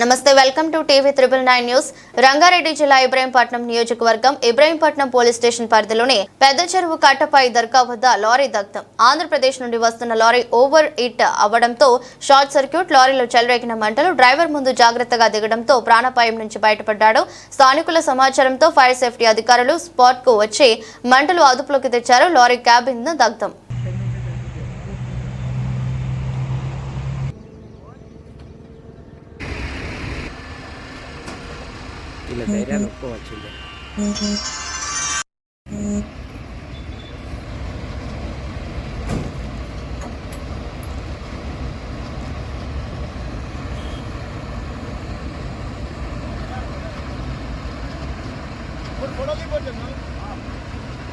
నమస్తే welcome to TV triple nine news. Rangareddy జిల్లా ఇబ్రాహీంపట్నం నియోజకవర్గం ఇబ్రాహీంపట్నం పోలీస్ స్టేషన్ పరిధిలోని పెద్ద చెరువు కట్టపై దర్గా వద్ద లారీ దగ్ధం. ఆంధ్రప్రదేశ్ నుండి వస్తున్న లారీ ఓవర్ ఇట్ అవ్వడంతో షార్ట్ సర్క్యూట్ లారీలో చెలరేగిన మంటలు డ్రైవర్ ముందు జాగ్రత్తగా దిగడంతో ప్రాణాపాయం నుంచి బయటపడ్డాడు. స్థానికుల సమాచారంతో ఫైర్ సేఫ్టీ అధికారులు స్పాట్కు వచ్చి మంటలు అదుపులోకి తెచ్చారు. లారీ క్యాబిన్ దగ్ధం. వీళ్ళ ధైర్యాన్ని ఒప్పుకోవచ్చింది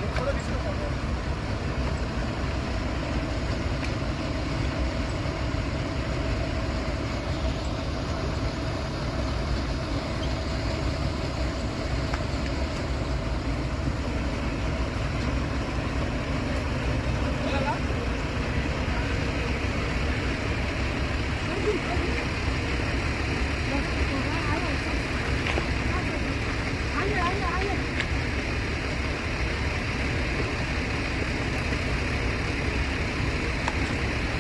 ఎక్కడికి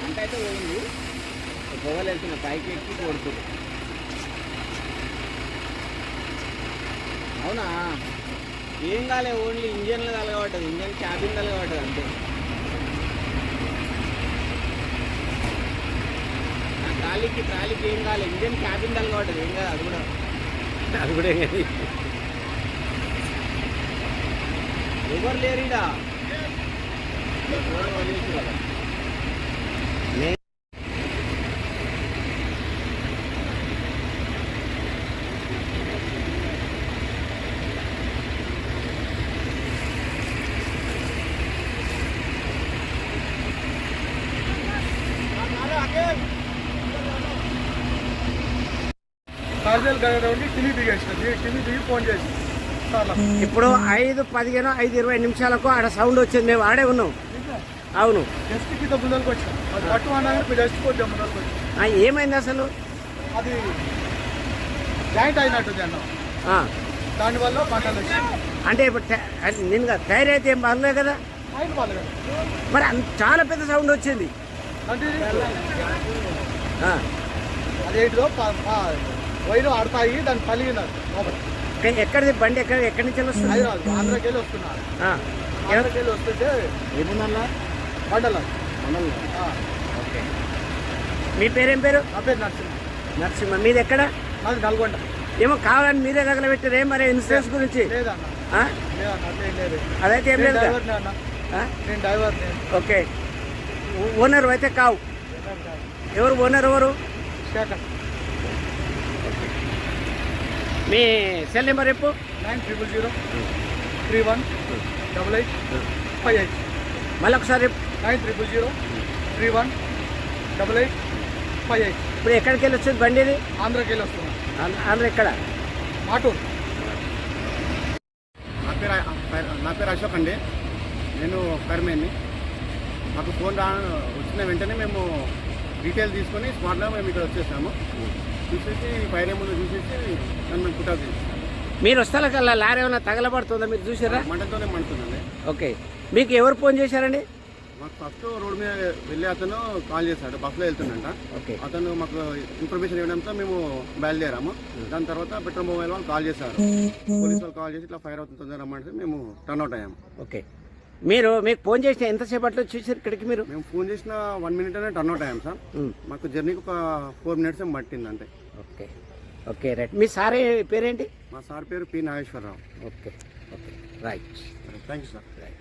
అంటే అయితే పోయింది పొగలు వెళ్తున్నాయి పైకి ఎక్కి కొడుతుంది అవునా? ఏం కాలే ఓన్లీ ఇంజన్లో తలగబడ్డది ఇంజన్ క్యాబిన్ తలగబడ్డది అంతే. ఆ ట్రాలీకి ట్రాలీకి ఏం కాలే ఇంజన్ క్యాబిన్ తలగబడ్డది ఏం కాదు అది కూడా. అది కూడా ఎవరు లేరు ఈడ ఎవరు వదిలేసిర్రు కాజల్ గారు ఉండి కింది దిగేసిన కిమి దిగి ఫోన్ చేసి ఇప్పుడు ఐదు పదిహేను ఐదు ఇరవై నిమిషాలకు ఆడ సౌండ్ వచ్చింది. మేము ఆడే ఉన్నాం. అవును. ఏమైంది అసలు? అది జాయింట్ అన్న దానివల్ల అంటే ఇప్పుడు నేను కాదు, టైర్ అయితే ఏం పర్లేదు కదా? మరి చాలా పెద్ద సౌండ్ వచ్చింది. అదేంటిదో వైరు ఆడతాయి దాన్ని పలిగినారు ఎక్కడిది బండి ఎక్కడ ఎక్కడి నుంచి వస్తుంది హైదరాబాద్ ఆంధ్రాకి వెళ్ళి వస్తున్నారు ఆంధ్రాకి వెళ్ళి వస్తుంటే ఏముందన్నా? మండలం. ఆ, ఓకే. మీ పేరేం పేరు? నా పేరు నరసింహ. నరసింహ. మీది ఎక్కడ? నల్గొండ. ఏమో కావాలని మీరే తగలబెట్టారే మరి ఇన్సూరెన్స్ గురించి? అదైతే ఏం లేదు నేను డ్రైవర్ ఓకే. ఓనర్ అయితే కావు. ఎవరు ఓనర్ ఎవరు? శేఖర్. మీ సెల్ నెంబర్ చెప్పు. Nine triple zero three one double eight five eight. మళ్ళీ ఒకసారి చెప్పు. Nine triple zero three one double eight five eight. ఇప్పుడు ఎక్కడికి వెళ్ళి వచ్చింది బండి ఇది ఆంధ్రాకి వెళ్ళి వస్తున్నాను ఆంధ్ర- ఆంధ్ర ఎక్కడ? ఆటో నా పేరు నా పేరు అశోక్ అండి. నేను ఫైర్మెన్ని మాకు ఫోన్ రా వచ్చిన వెంటనే మేము డీటెయిల్ తీసుకొని స్పాట్లో మేము ఇక్కడ వచ్చేసాము. చూసేసి ఫైర్ ముందు చూసేసి నన్ను మేము పుట్టాకు మీరు వస్తాల కల్లా? లారీ ఏమైనా తగలబడుతుందా? మీరు చూసారా? మంటతోనే మండుతుందండి. ఓకే. మీకు ఎవరు ఫోన్ చేశారండి? మాకు ఫస్ట్ రోడ్ మీద వెళ్ళి అతను కాల్ చేశాడు బస్సులో వెళ్తుండంట. ఓకే. అతను మాకు ఇన్ఫర్మేషన్ ఇవ్వడంతో మేము బయలుదేరాము. దాని తర్వాత పెట్రోల్ మొబైల్ వాళ్ళు కాల్ చేశారు. పోలీస్ వాళ్ళు కాల్ చేసి ఇట్లా ఫైర్ అవుతుంది తొందరగా రమ్మంటే మేము టర్న్ అవుట్ అయ్యాము. ఓకే. మీరు మీకు ఫోన్ చేసిన ఎంతసేపట్లో చూసారు ఇక్కడికి మీరు? మేము ఫోన్ చేసిన వన్ మినిట్ అనే టర్న్ అవుట్ అయ్యాం సార్. మాకు జర్నీకి ఒక ఫోర్ మినిట్స్ ఏం పట్టింది అంతే ఓకే. Okay right. మీ సారే పేరేంటి? మా సార్ పేరు P Nageswara Rao. Okay okay. Right. Thank you sir. Right.